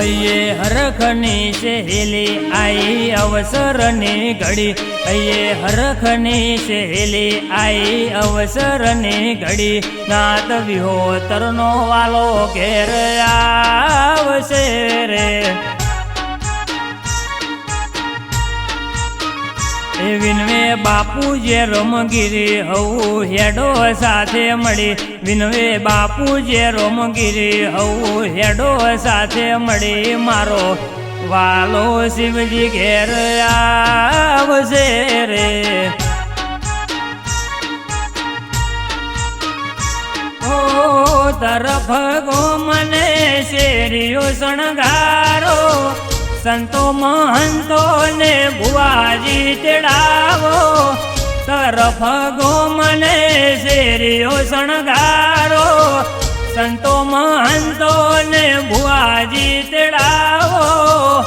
હરખની સહેલી આઈ અવસરની ઘડી. અહીંયા હરખની સહેલી આઈ અવસરની ઘડી. નાત વિહોતરનો વાલો ઘેર આવશે રે. વિનવે બાપુ જે રોમગીરી હવું હેડો સાથે મળી. વિનવે બાપુ જે રોમગીરી હવું હેડો સાથે મળી. મારો વાલો શિવજી ઘેર આવશે રે. તરફ ગો મને શેરીઓ શણગારો. સંતો મહંતો ને ભુવાજી તેડાવો. તરફ ગો મને શેરીઓ શણગારો. સંતો મહંતો ને ભુવાજી તેડાવો.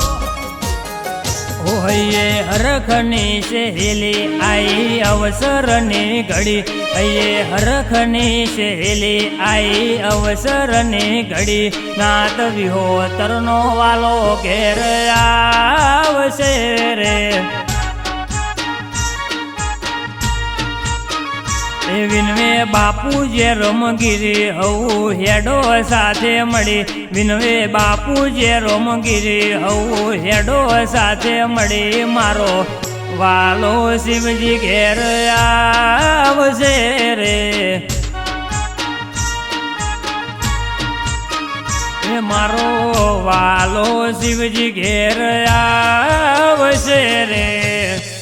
હરખની સહેલી આઈ અવસરની ઘડી. હૈયે હરખની સહેલી આઈ અવસરની ઘડી. નાત વિહોતરનો વાલો ઘેર આવશે વિનવે બાપુ જે રોમગીરી હવું હેડો સાથે મળી. વિનવે બાપુ જે રોમગીરી હવું હેડો સાથે મળી. મારો વાલો શિવજી ઘેર આવશે રે. મારો વાલો શિવજી ઘેર આવશે રે.